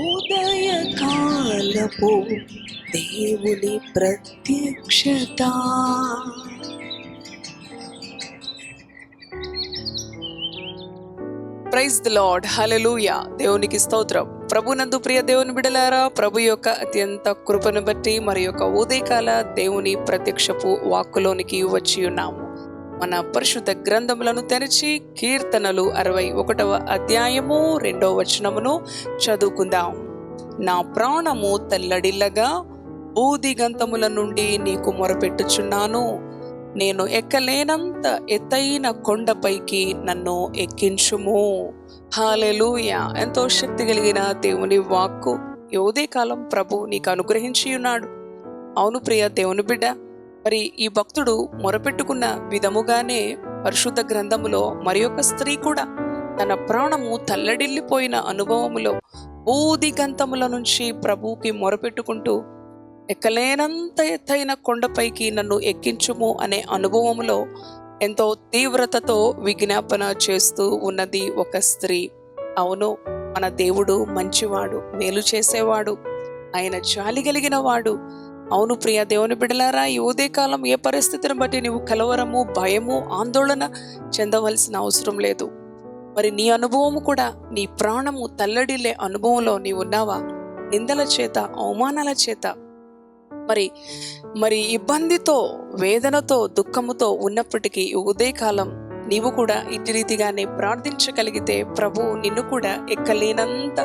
ఉదయకాలపు దేవుని ప్రత్యక్షత. ప్రైజ్ ద లాడ్ హలలుయా దేవునికి స్తోత్రం. ప్రభునందు ప్రియ దేవుని బిడలారా ప్రభు యొక్క అత్యంత కృపను బట్టి మరి యొక్క ఉదయకాల దేవుని ప్రత్యక్షపు వాక్కులోనికి వచ్చి ఉన్నాము. మన పరిశుద్ధ గ్రంథములను తెరిచి కీర్తనలు అరవై ఒకటవ అధ్యాయము రెండవ వచనమును చదువుకుందాం. నా ప్రాణము తెల్లడిల్లగా బూదిగంతముల నుండి నీకు మొరపెట్టుచున్నాను. నేను ఎక్కలేనంత ఎత్తైన కొండపైకి నన్ను ఎక్కించుము. హాలెలూయ ఎంతో శక్తి కలిగిన దేవుని వాక్కు యోదే కాలం ప్రభు నీకు అనుగ్రహించి ఉన్నాడు అవును ప్రియ దేవుని బిడ్డ మరి ఈ భక్తుడు మొరపెట్టుకున్న విధముగానే పరిశుద్ధ గ్రంథములో మరి ఒక స్త్రీ కూడా తన ప్రాణము తల్లడిల్లిపోయిన అనుభవములో బూదిగంతముల నుంచి ప్రభువుకి మొరపెట్టుకుంటూ ఎక్కలేనంత ఎత్తైన కొండపైకి నన్ను ఎక్కించుము అనే అనుభవములో ఎంతో తీవ్రతతో విజ్ఞాపన చేస్తూ ఉన్నది ఒక స్త్రీ. అవును మన దేవుడు మంచివాడు మేలు చేసేవాడు ఆయన జాలి కలిగిన వాడు అవును ప్రియ దేవుని బిడలారా ఈ ఉదయకాలం ఏ పరిస్థితిని బట్టి నీవు కలవరము భయము ఆందోళన చెందవలసిన అవసరం లేదు. మరి నీ అనుభవము కూడా నీ ప్రాణము తల్లడిల్లే అనుభవంలో నీవు ఉన్నావా? నిందల చేత అవమానాల చేత? మరి మరి ఇబ్బందితో వేదనతో దుఃఖముతో ఉన్నప్పటికీ ఈ ఉదయకాలం నీవు కూడా ఇటు రీతిగానే ప్రార్థించగలిగితే ప్రభు నిన్ను కూడా ఎక్కలేనంత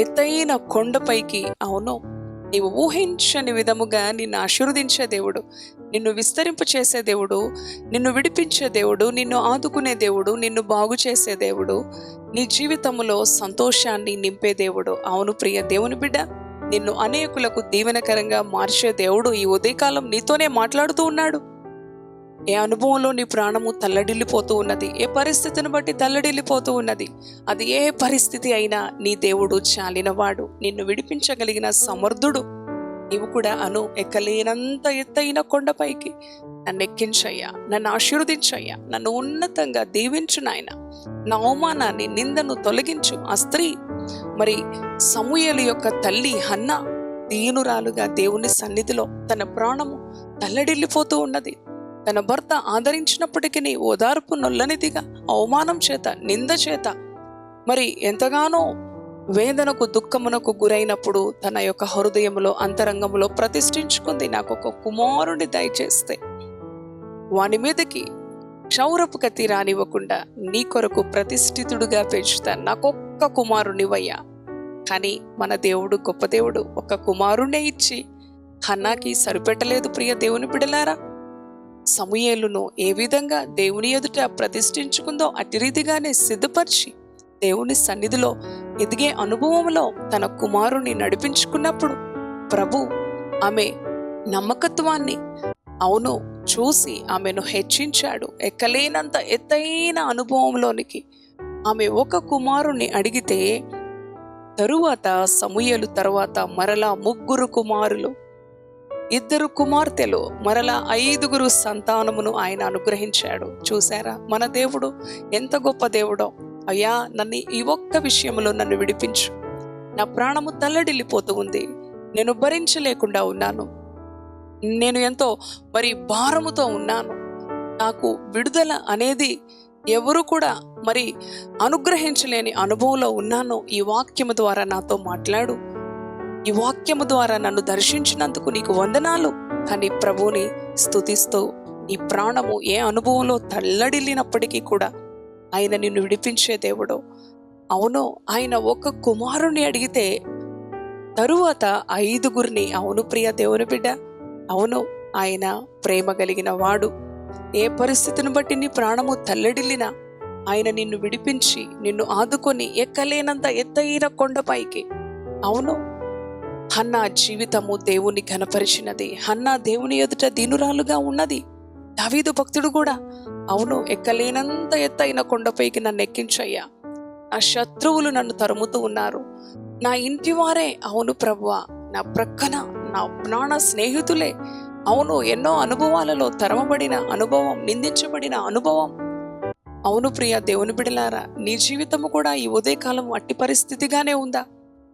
ఎత్తైన కొండపైకి అవును నీవు ఊహించని విధముగా నిన్ను ఆశీర్వదించే దేవుడు నిన్ను విస్తరింపు చేసే దేవుడు నిన్ను విడిపించే దేవుడు నిన్ను ఆదుకునే దేవుడు నిన్ను బాగు చేసే దేవుడు నీ జీవితంలో సంతోషాన్ని నింపే దేవుడు. అవును ప్రియ దేవుని బిడ్డ నిన్ను అనేకులకు దీవెనకరంగా మార్చే దేవుడు ఈ ఉదయకాలం నీతోనే మాట్లాడుతూ ఉన్నాడు. ఏ అనుభవంలో నీ ప్రాణము తల్లడిల్లిపోతూ ఉన్నది? ఏ పరిస్థితిని బట్టి తల్లడిల్లిపోతూ ఉన్నది? అది ఏ పరిస్థితి అయినా నీ దేవుడు చాలినవాడు. నిన్ను విడిపించగలిగిన సమర్థుడు. నీవు కూడా అను ఎక్కలేనంత ఎత్తైన కొండపైకి. నన్ను ఎక్కించయ్యా నన్ను ఆశీర్వదించయ్యా నన్ను ఉన్నతంగా దీవించు నాయన. నా అవమానాన్ని నిందను తొలగించు ఆ స్త్రీ. మరి సమూయలు యొక్క తల్లి హన్న దీనురాలుగా దేవుని సన్నిధిలో తన ప్రాణము తల్లడిల్లిపోతూ ఉన్నది. తన భర్త ఆదరించినప్పటికీ ఓదార్పు నొల్లనిదిగా అవమానం చేత నింద చేత మరి ఎంతగానో వేదనకు దుఃఖమునకు గురైనప్పుడు తన యొక్క హృదయములో అంతరంగంలో ప్రతిష్ఠించుకుంది. నాకు ఒక కుమారుని దయచేస్తే వాని మీదకి క్షౌరపు కత్తి రానివ్వకుండా నీ కొరకు ప్రతిష్ఠితుడుగా పెంచుతా. నాకొక్క కుమారునివయ్యా కానీ మన దేవుడు గొప్ప దేవుడు ఒక కుమారుణ్ణే ఇచ్చి హన్నాకి సరిపెట్టలేదు ప్రియ దేవుని బిడలారా. సమూయేలును ఏ విధంగా దేవుని ఎదుట ప్రతిష్ఠించుకుందో అతిరీతిగానే రీతిగానే సిద్ధపరిచి దేవుని సన్నిధిలో ఎదిగే అనుభవంలో తన కుమారుణ్ణి నడిపించుకున్నప్పుడు ప్రభు ఆమె నమ్మకత్వాన్ని అవును చూసి ఆమెను హెచ్చించాడు. ఎక్కలేనంత ఎత్తైన అనుభవంలోనికి ఆమె ఒక కుమారుణ్ణి అడిగితే తరువాత సమూయలు తర్వాత మరలా ముగ్గురు కుమారులు ఇద్దరు కుమార్తెలు మరలా ఐదుగురు సంతానమును ఆయన అనుగ్రహించాడు. చూసారా మన దేవుడు ఎంత గొప్ప దేవుడో. అయ్యా నన్ను ఈ ఒక్క విషయంలో నన్ను విడిపించు. నా ప్రాణము తల్లడిల్లిపోతూ ఉంది. నేను భరించలేకుండా ఉన్నాను. నేను ఎంతో మరి భారముతో ఉన్నాను. నాకు విడుదల అనేది ఎవరు కూడా మరి అనుగ్రహించలేని అనుభవంలో ఉన్నాను. ఈ వాక్యము ద్వారా నాతో మాట్లాడు. ఈ వాక్యము ద్వారా నన్ను దర్శించినందుకు నీకు వందనాలు. అని ప్రభువుని స్తుతిస్తూ నీ ప్రాణము ఏ అనుభవంలో తల్లడిల్లినప్పటికీ కూడా ఆయన నిన్ను విడిపించే దేవుడు. అవును ఆయన ఒక కుమారుని అడిగితే తరువాత ఐదుగురిని అవును ప్రియ దేవుని బిడ్డ అవును ఆయన ప్రేమ కలిగిన వాడు. ఏ పరిస్థితిని బట్టి నీ ప్రాణము తల్లడిల్లినా ఆయన నిన్ను విడిపించి నిన్ను ఆదుకొని ఎక్కలేనంత ఎత్తైన కొండపైకి అవును హన్నా జీవితము దేవుని ఘనపరిచినది. హన్నా దేవుని ఎదుట దీనురాలుగా ఉన్నది. దావీదు భక్తుడు కూడా అవును ఎక్కలేనంత ఎత్తైన కొండపైకి నన్ను ఎక్కించయ్యా. నా శత్రువులు నన్ను తరుముతూ ఉన్నారు. నా ఇంటి వారే అవును ప్రభువా నా ప్రక్కన నా ప్రాణ స్నేహితులే. అవును ఎన్నో అనుభవాలలో తరమబడిన అనుభవం నిందించబడిన అనుభవం. అవును ప్రియ దేవుని బిడలారా నీ జీవితము కూడా ఈ ఉదయకాలం అట్టి పరిస్థితిగానే ఉందా?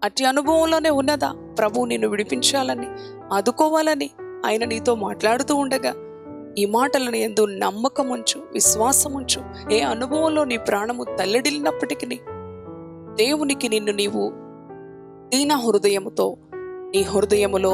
అట్టి అనుభవంలోనే ఉన్నదా? ప్రభు నిన్ను విడిపించాలని ఆదుకోవాలని ఆయన నీతో మాట్లాడుతూ ఉండగా ఈ మాటలను ఎందు నమ్మకముంచు విశ్వాసముంచు ఏ అనుభవంలో నీ ప్రాణము తల్లడిల్లినప్పటికీ దేవునికి నిన్ను నీవు దీన హృదయముతో నీ హృదయములో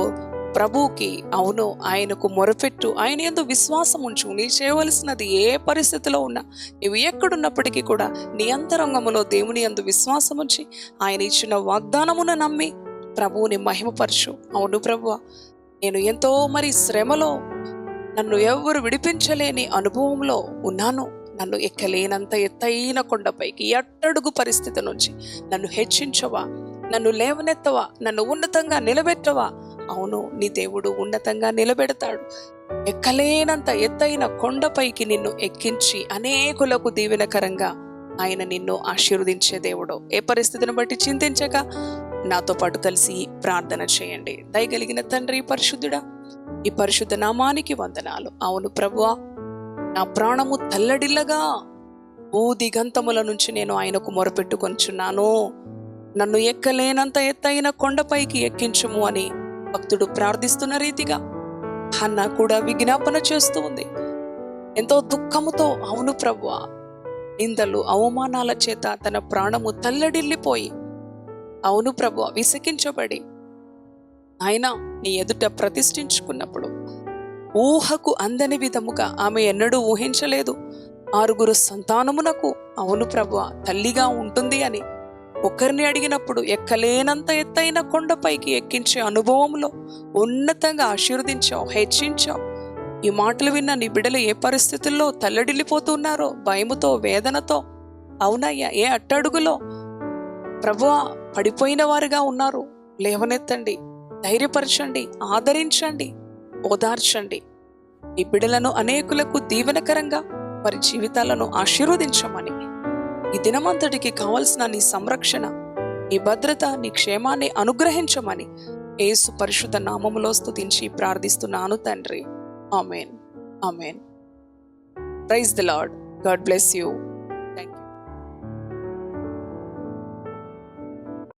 ప్రభువుకి అవును ఆయనకు మొరపెట్టు ఆయన ఎందు విశ్వాసం ఉంచు. నీ చేయవలసినది ఏ పరిస్థితిలో ఉన్నా నువ్వు ఎక్కడున్నప్పటికీ కూడా నీ అంతరంగములో దేవుని ఎందు విశ్వాసం ఉంచి ఆయన ఇచ్చిన వాగ్దానమును నమ్మి ప్రభువుని మహిమపరచు. అవును ప్రభువా నేను ఎంతో మరి శ్రమలో నన్ను ఎవరు విడిపించలేని అనుభవంలో ఉన్నాను. నన్ను ఎక్కలేనంత ఎత్తైన కొండపైకి ఎట్టడుగు పరిస్థితి నుంచి నన్ను హెచ్చించవా? నన్ను లేవనెత్తవా? నన్ను ఉన్నతంగా నిలబెట్టవా? అవును నీ దేవుడు ఉన్నతంగా నిలబెడతాడు. ఎక్కలేనంత ఎత్తైన కొండపైకి నిన్ను ఎక్కించి అనేకులకు దీవెనకరంగా ఆయన నిన్ను ఆశీర్వదించే దేవుడు. ఏ పరిస్థితిని బట్టి చింతించక నాతో పాటు కలిసి ప్రార్థన చేయండి. దయగలిగిన తండ్రి పరిశుద్ధుడా ఈ పరిశుద్ధ నామానికి వందనాలు. అవును ప్రభువా నా ప్రాణము తల్లడిల్లగా దిగంతముల నుంచి నేను ఆయనకు మొరపెట్టుకొంచున్నాను నన్ను ఎక్కలేనంత ఎత్తైన కొండపైకి ఎక్కించుము అని భక్తుడు ప్రార్థిస్తున్న రీతిగా హన్న కూడా విజ్ఞాపన చేస్తూ ఉంది. ఎంతో దుఃఖముతో అవును ప్రభు నిందలు అవమానాల చేత తన ప్రాణము తల్లడిల్లిపోయి అవును ప్రభు విసికించబడి ఆయన నీ ఎదుట ప్రతిష్ఠించుకున్నప్పుడు ఊహకు అందని విధముగా ఆమె ఎన్నడూ ఊహించలేదు. ఆరుగురు సంతానమునకు అవును ప్రభు తల్లిగా ఉంటుంది అని ఒకరిని అడిగినప్పుడు ఎక్కలేనంత ఎత్తైన కొండపైకి ఎక్కించే అనుభవంలో ఉన్నతంగా ఆశీర్వదించావు హెచ్చించావు. ఈ మాటలు విన్న నీ బిడ్డలు ఏ పరిస్థితుల్లో తల్లడిల్లిపోతున్నారో భయముతో వేదనతో? అవునయ్యా ఏ అట్టడుగులో? ప్రభు పడిపోయిన వారుగా ఉన్నారు. లేవనెత్తండి ధైర్యపరచండి ఆదరించండి ఓదార్చండి. ఈ బిడలను అనేకులకు దీవెనకరంగా వారి జీవితాలను ఆశీర్వదించమని. ఈ దినమంతటికి కావలసిన నీ సంరక్షణ నీ భద్రత నీ క్షేమాన్ని అనుగ్రహించమని ఏసు పరిశుద్ధ నామములో స్థుతించి ప్రార్థిస్తున్నాను తండ్రి. Amen. Amen. Praise the lord. God bless you.